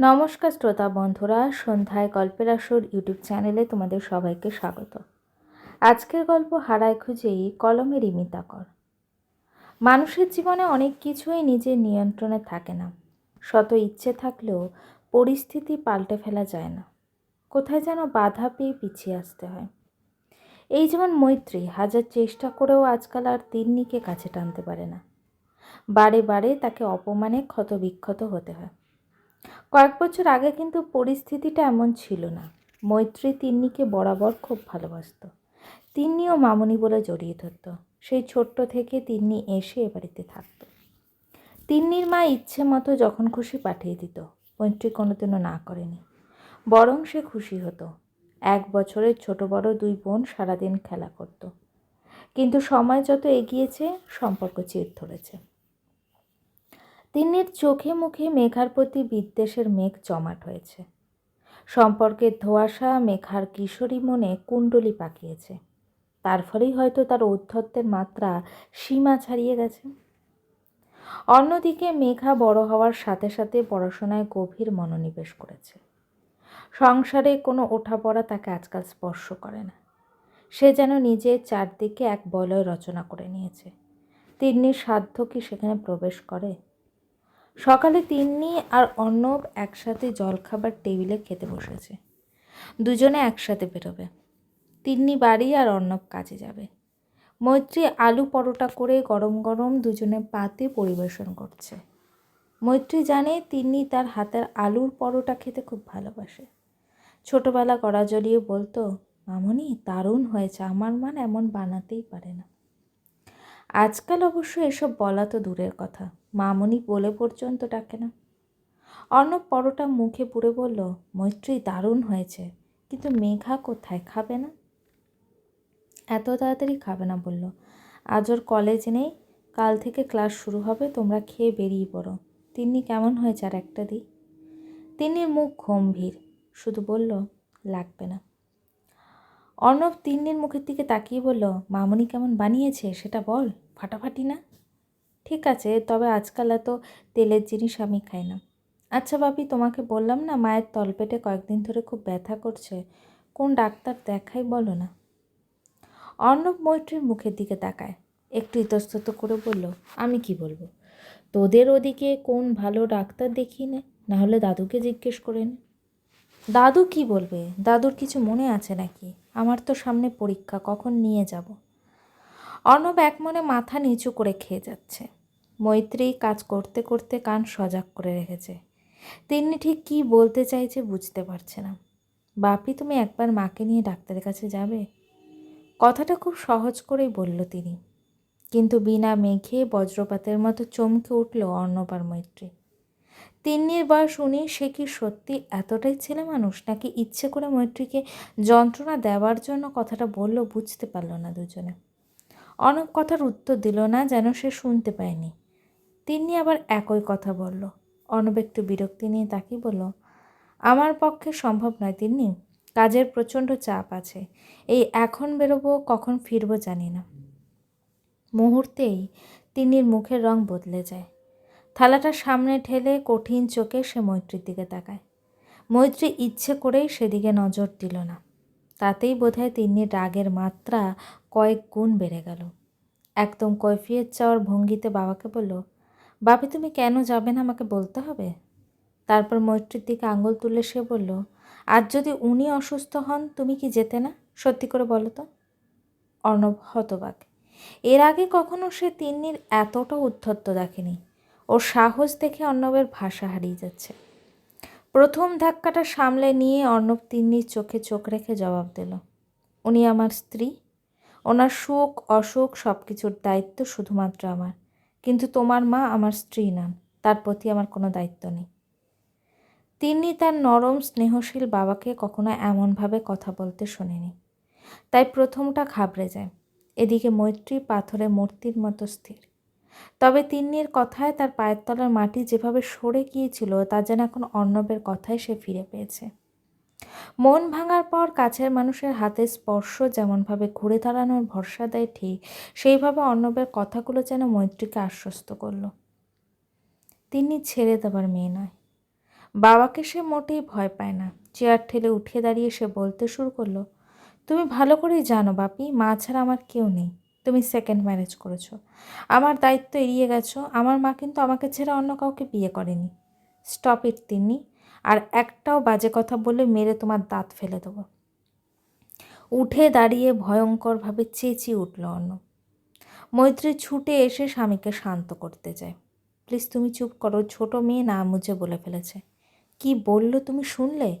নমস্কার শ্রোতা বন্ধুরা, সন্ধ্যায় গল্পের আসর ইউটিউব চ্যানেলে তোমাদের সবাইকে স্বাগত। আজকের গল্প হারায় খুঁজেই কলমের ইমিতা কর মানুষের জীবনে অনেক কিছুই নিজের নিয়ন্ত্রণে থাকে না। শত ইচ্ছে থাকলেও পরিস্থিতি পাল্টে ফেলা যায় না। কোথায় যেন বাধা পেয়ে পিছিয়ে আসতে হয়। এই যেমন মৈত্রী হাজার চেষ্টা করেও আজকাল আর তিন্নিকে কাছে টানতে পারে না। বারে বারে তাকে অপমানে ক্ষতবিক্ষত হতে হয়। কয়েক বছর আগে কিন্তু পরিস্থিতিটা এমন ছিল না। মৈত্রী তিন্নিকে বরাবর খুব ভালোবাসত। তিন্নিও মামনি বলে জড়িয়ে ধরত। সেই ছোট্ট থেকে তিন্নি এসে এ বাড়িতে থাকত। তিন্নির মা ইচ্ছে মতো যখন খুশি পাঠিয়ে দিত, মৈত্রী কোনোদিনও না করেনি। বরং সে খুশি হতো। এক বছরের ছোট বড় দুই বোন সারাদিন খেলা করত। কিন্তু সময় যত এগিয়েছে, সম্পর্ক চির ধরেছে। তিন্নির চোখে মুখে মেঘার প্রতি বিদ্বেষের মেঘ জমাট হয়েছে। সম্পর্কের ধোয়াশা মেঘার কিশোরী মনে কুণ্ডলি পাকিয়েছে। তার ফলেই হয়তো তার ঔদ্ধত্যের মাত্রা সীমা ছাড়িয়ে গেছে। অন্যদিকে মেঘা বড় হওয়ার সাথে সাথে পড়াশোনায় গভীর মনোনিবেশ করেছে। সংসারে কোনো ওঠাপড়া তাকে আজকাল স্পর্শ করে না। সে যেন নিজের চারদিকে এক বলয় রচনা করে নিয়েছে। তিন্নির সাধ্য কি সেখানে প্রবেশ করে? সকালে তিন্নি আর অর্ণব একসাথে জলখাবার টেবিলে খেতে বসেছে। দুজনে একসাথে বেরোবে। তিন্নি বাড়ি আর অর্ণব কাজে যাবে। মৈত্রী আলু পরোটা করে গরম গরম দুজনে পাতে পরিবেশন করছে। মৈত্রী জানে তিন্নি তার হাতের আলুর পরোটা খেতে খুব ভালোবাসে। ছোটবেলা গড়া জড়িয়ে বলতো, মামনি, দারুণ হয়েছে, আমার মান এমন বানাতেই পারে না। আজকাল অবশ্য এসব বলা তো দূরের কথা। মামনি বলে পর্যন্ত ডাকে না। অর্ণব পরোটা মুখে পুড়ে বলল, মৈত্রী, দারুণ হয়েছে। কিন্তু মেঘা কোথায়? খাবে না? এত তাড়াতাড়ি খাবে না, বলল। আজ ওর কলেজ নেই। কাল থেকে ক্লাস শুরু হবে। তোমরা খেয়ে বেরিয়ে পড়ো। তিন্নি কেমন হয়েছে আর একটা দিই? তিন্নির মুখ গম্ভীর। শুধু বলল, লাগবে না। অর্ণব তিন্নির মুখের দিকে তাকিয়ে বলল, মামনি কেমন বানিয়েছে সেটা বল। ফাটাফাটি না? ঠিক আছে, তবে আজকাল এত তেলের জিনিস আমি খাই না। আচ্ছা বাপি তোমাকে বললাম না মায়ের তলপেটে কয়েকদিন ধরে খুব ব্যথা করছে? কোন ডাক্তার দেখাই বলো না। অর্ণব মৈত্রীর মুখের দিকে তাকায়। একটু ইতস্তত করে বলল, আমি কি বলব? তোদের ওদিকে কোন ভালো ডাক্তার দেখিয়ে নে নাহলে দাদুকে জিজ্ঞেস করে নে। দাদু কি বলবে? দাদুর কিছু মনে আছে নাকি? আমার তো সামনে পরীক্ষা, কখন নিয়ে যাব? অর্ণব এক মনে মাথা নিচু করে খেয়ে যাচ্ছে। মৈত্রী কাজ করতে করতে কান সজাগ করে রেখেছে। তিনি ঠিক কী বলতে চাইছে বুঝতে পারছে না। বাপি, তুমি একবার মাকে নিয়ে ডাক্তারের কাছে যাবে? কথাটা খুব সহজ করেই বলল তিনি। কিন্তু বিনা মেঘে বজ্রপাতের মতো চমকে উঠল অর্ণবার মৈত্রী। তিন্নির বয়স উনি সে কি সত্যি এতটাই ছেলে মানুষ, নাকি ইচ্ছে করে মৈত্রীকে যন্ত্রণা দেওয়ার জন্য কথাটা বলল বুঝতে পারল না দুজনে। অনেক কথার উত্তর দিল না, যেন সে শুনতে পায়নি। তিন্নি আবার একই কথা বলল। অনব একটু বিরক্তি নিয়ে তাকিয়ে বলল, আমার পক্ষে সম্ভব নয় তিন্নি, কাজের প্রচণ্ড চাপ আছে। এই এখন বেরোবো, কখন ফিরবো জানি না। মুহূর্তেই তিন্নির মুখের রং বদলে যায়। থালাটা সামনে ঠেলে কঠিন চোখে সে মৈত্রীর দিকে তাকায়। মৈত্রী ইচ্ছে করেই সেদিকে নজর দিল না। তাতেই বোধহয় তিন্নির রাগের মাত্রা কয়েক গুণ বেড়ে গেল। একদম কৈফিয়ত চাওয়ার ভঙ্গিতে বাবাকে বলল বাপি, তুমি কেন যাবে না আমাকে বলতে হবে? তারপর মৈত্রীর দিকে আঙুল তুলে সে বলল, আজ যদি উনি অসুস্থ হন, তুমি কি যেতে না? সত্যি করে বলো তো। অর্ণব হতবাক। এর আগে কখনো সে তিন্নির এতটা উদ্ধত্ত দেখেনি। ওর সাহস দেখে অর্ণবের ভাষা হারিয়ে যাচ্ছে। প্রথম ধাক্কাটা সামলে নিয়ে অর্ণব তিন্নির চোখে চোখ রেখে জবাব দিল, উনি আমার স্ত্রী। ওনার সুখ, অসুখ সব কিছুর দায়িত্ব শুধুমাত্র আমার। কিন্তু তোমার মা আমার স্ত্রী নন, তার প্রতি আমার কোনো দায়িত্ব নেই। তিনি তার নরম, স্নেহশীল বাবাকে কখনো এমনভাবে কথা বলতে শোনেনি। তাই প্রথমটা ঘাবড়ে যায়। এদিকে মৈত্রী পাথরে মূর্তির মতো স্থির। তবে তিন্নির কথায় তার পায়ের তলার মাটি যেভাবে সরে গিয়েছিল, তা যেন এখন অর্ণবের কথায় সে ফিরে পেয়েছে। মন ভাঙার পর কাছের মানুষের হাতে স্পর্শ যেমনভাবে ঘুরে দাঁড়ানোর ভরসা দেয় ঠিক সেইভাবে অর্ণবের কথাগুলো যেন মৈত্রীকে আশ্বস্ত করল। তিনি ছেড়ে দেবার মেয়ে নয়। বাবাকে সে মোটেই ভয় পায় না। চেয়ার ঠেলে উঠে দাঁড়িয়ে সে বলতে শুরু করল, তুমি ভালো করেই জানো বাপি, মা ছাড়া আমার কেউ নেই। তুমি সেকেন্ড ম্যারেজ করেছ। আমার দায়িত্ব এড়িয়ে গেছো। আমার মা কিন্তু আমাকে ছেড়ে অন্য কাউকে বিয়ে করেনি। স্টপ ইট তিনি আর একটাও বাজে কথা বলে মেরে তোমার দাঁত ফেলে দেবো। উঠে দাঁড়িয়ে ভয়ঙ্করভাবে চেঁচিয়ে উঠল অন্য। মৈত্রী ছুটে এসে স্বামীকে শান্ত করতে যায়। প্লিজ তুমি চুপ করো, ছোট মেয়ে না মুঝে বলে ফেলেছে। কি বলল তুমি শুনলে?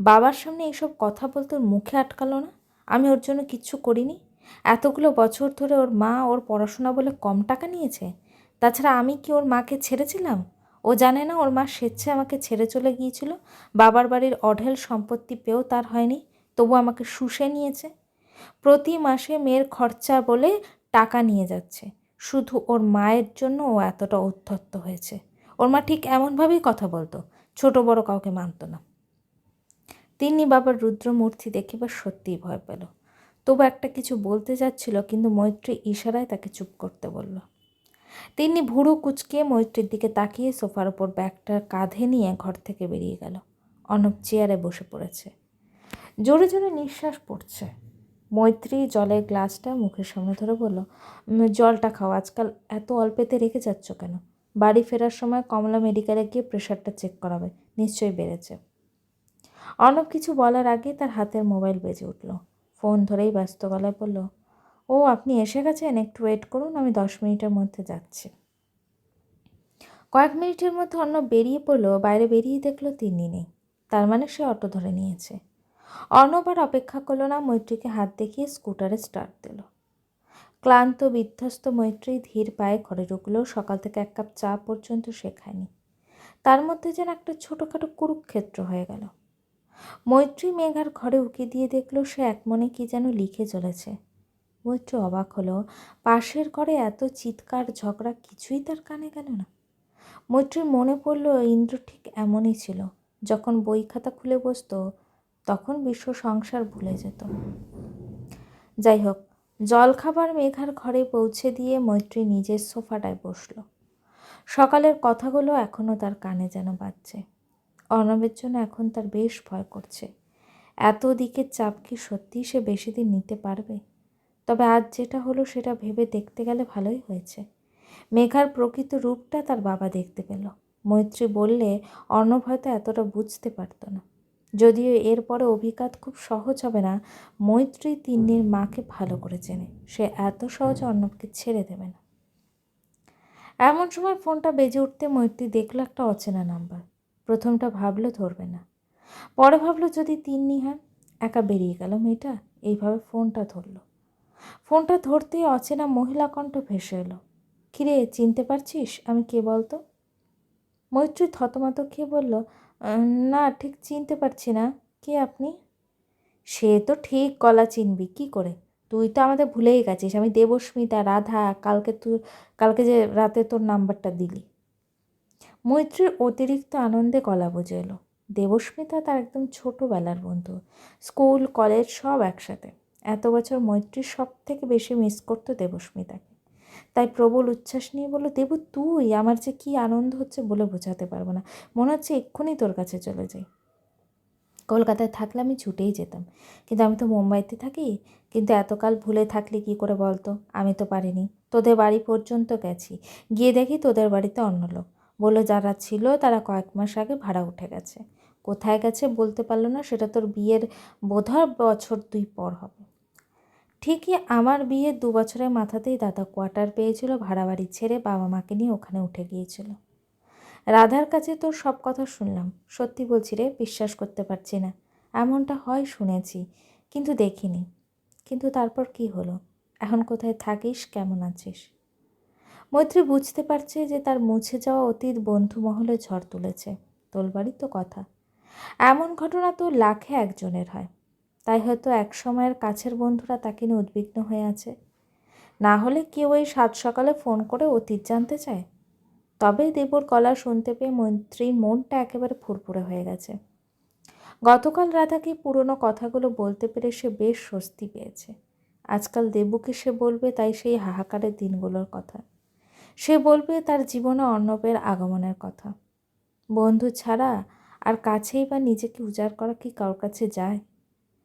বাবার সামনে এইসব কথা বলতে মুখে আটকালো না? আমি ওর জন্য কিচ্ছু করিনি? এতগুলো বছর ধরে ওর মা ওর পড়াশোনা বলে কম টাকা নিয়েছে? তাছাড়া আমি কি ওর মাকে ছেড়েছিলাম? ও জানে না ওর মা স্বেচ্ছে আমাকে ছেড়ে চলে গিয়েছিল। বাবার বাড়ির অঢেল সম্পত্তি পেয়েও তার হয়নি, তবু আমাকে শুষে নিয়েছে। প্রতি মাসে মেয়ের খরচা বলে টাকা নিয়ে যাচ্ছে। শুধু ওর মায়ের জন্য ও এতটা উদ্ধত্ত হয়েছে। ওর মা ঠিক এমনভাবেই কথা বলতো, ছোট বড় কাউকে মানত না। তিনি বাবার রুদ্রমূর্তি দেখে দেখিবার সত্যিই ভয় পেল। তবু একটা কিছু বলতে যাচ্ছিল কিন্তু মৈত্রী ইশারায় তাকে চুপ করতে বলল। তিনি ভুরু কুচকে মৈত্রীর দিকে তাকিয়ে সোফার ওপর ব্যাগটা কাঁধে নিয়ে ঘর থেকে বেরিয়ে গেল। অনব চেয়ারে বসে পড়েছে। জোরে জোরে নিঃশ্বাস পড়ছে। মৈত্রী জলের গ্লাসটা মুখের সামনে ধরে বলল জলটা খাও, আজকাল এত অল্পেতে রেখে যাচ্ছ কেন? বাড়ি ফেরার সময় কমলা মেডিকেলে গিয়ে প্রেশারটা চেক করাবে, নিশ্চয়ই বেড়েছে। অর্ণব কিছু বলার আগে তার হাতের মোবাইল বেজে উঠল। ফোন ধরেই ব্যস্ত গলায় বলল ও, আপনি এসে গেছেন? একটু ওয়েট করুন, আমি দশ মিনিটের মধ্যে যাচ্ছি। কয়েক মিনিটের মধ্যে অন্য বেরিয়ে পড়ল, বাইরে বেরিয়ে দেখল তিনি নেই। তার মানে সে অটো ধরে নিয়েছে। অর্ণব অপেক্ষা করল না, মৈত্রীকে হাত দেখিয়ে স্কুটারে স্টার্ট দিল। ক্লান্ত, বিধ্বস্ত মৈত্রী ধীর পায়ে ঘরে ঢুকলেও সকাল থেকে এক কাপ চা পর্যন্ত সে খায়নি। তার মধ্যে যেন একটা ছোটোখাটো কুরুক্ষেত্র হয়ে গেল। মৈত্রী মেঘার ঘরে উকি দিয়ে দেখল, সে এক মনে কি যেন লিখে চলেছে। মৈত্রী অবাক হলো, পাশের ঘরে এত চিৎকার, ঝগড়া কিছুই তার কানে গেল না। মৈত্রীর মনে পড়ল, ইন্দ্র ঠিক এমনই ছিল। যখন বই খাতা খুলে বসতো, তখন বিশ্ব সংসার ভুলে যেত। যাই হোক, জলখাবার মেঘার ঘরে পৌঁছে দিয়ে মৈত্রী নিজের সোফাটায় বসল। সকালের কথাগুলো এখনও তার কানে যেন বাজছে। অর্ণবের জন্য এখন তার বেশ ভয় করছে। এত দিকের চাপ কি সত্যিই সে বেশি দিন নিতে পারবে? তবে আজ যেটা হলো সেটা ভেবে দেখতে গেলে ভালোই হয়েছে। মেঘার প্রকৃত রূপটা তার বাবা দেখতে পেল। মৈত্রী বললে, অর্ণব হয়তো এতটা বুঝতে পারতো না। যদিও এরপরে অভিঘাত খুব সহজ হবে না, মৈত্রী তিন্নির মাকে ভালো করে চেনে। সে এত সহজে অর্ণবকে ছেড়ে দেবে না। এমন সময় ফোনটা বেজে উঠতে মৈত্রী দেখল একটা অচেনা নাম্বার। প্রথমটা ভাবলো ধরবে না। পরে ভাবলো যদি তিন্নি হয়, একা বেরিয়ে গেল মেয়েটা। এইভাবে ফোনটা ধরলো। ফোনটা ধরতেই অচেনা মহিলা কণ্ঠ ভেসে এলো। কিরে চিনতে পারছিস? আমি কে বলতো? মৈত্রী থতমত খেয়ে বলল "আহ, না ঠিক চিনতে পারছি না। কে আপনি? সে তো ঠিক গলা চিনবি। কি করে? তুই তো আমাদের ভুলেই গেছিস। আমি দেবস্মিতা রাধা কালকে তুই কালকে যে রাতে তোর নাম্বারটা দিলি। মৈত্রীর অতিরিক্ত আনন্দে গলা বুঝে এলো। দেবস্মিতা তার একদম ছোটোবেলার বন্ধু। স্কুল কলেজ সব একসাথে। এত বছর মৈত্রীর সব থেকে বেশি মিস করতো দেবস্মিতাকে। তাই প্রবল উচ্ছ্বাস নিয়ে বলল, দেবু, তুই, আমার যে কী আনন্দ হচ্ছে বলে বোঝাতে পারব না। মনে হচ্ছে এক্ষুনি তোর কাছে চলে যাই। কলকাতায় থাকলে আমি ছুটেই যেতাম। কিন্তু আমি তো মুম্বাইতে থাকি। কিন্তু এতকাল ভুলে থাকলে কি করে বলতো? আমি তো পারিনি। তোদের বাড়ি পর্যন্ত গেছি। গিয়ে দেখি তোদের বাড়িতে অন্য লোক। বলল, যারা ছিল তারা কয়েক মাস আগে ভাড়া উঠে গেছে। কোথায় গেছে বলতে পারল না। সেটা তোর বিয়ের বোধহয় বছর দুই পর হবে। ঠিকই আমার বিয়ে দু বছরের মাথাতেই দাদা কোয়ার্টার পেয়েছিল ভাড়া বাড়ি ছেড়ে বাবা মাকে নিয়ে ওখানে উঠে গিয়েছিল। রাধার কাছে তোর সব কথা শুনলাম। সত্যি বলছি রে, বিশ্বাস করতে পারছি না। এমনটা হয় শুনেছি, কিন্তু দেখিনি। কিন্তু তারপর কি হলো? এখন কোথায় থাকিস? কেমন আছিস? মৈত্রী বুঝতে পারছে যে তার মুছে যাওয়া অতীত বন্ধু মহলে ঝড় তুলেছে। তোলবাড়ি তো কথা। এমন ঘটনা তো লাখে একজনের হয়। তাই হয়তো এক সময়ের কাছের বন্ধুরা তাকে নিয়ে উদ্বিগ্ন হয়ে আছে। না হলে কেউ ওই সাত সকালে ফোন করে অতীত জানতে চায়। তবে দেবর গলা শুনতে পেয়ে মন্ত্রীর মনটা একেবারে ফুরফুরে হয়ে গেছে। গতকাল রাধাকে পুরনো কথাগুলো বলতে পেরে সে বেশ স্বস্তি পেয়েছে। আজকাল দেবুকে সে বলবে তাই সেই হাহাকারের দিনগুলোর কথা। সে বলবে তার জীবনে অর্ণবের আগমনের কথা। বন্ধু ছাড়া আর কাছেই বা নিজেকে উজাড় করা কি কারোর কাছে যায়?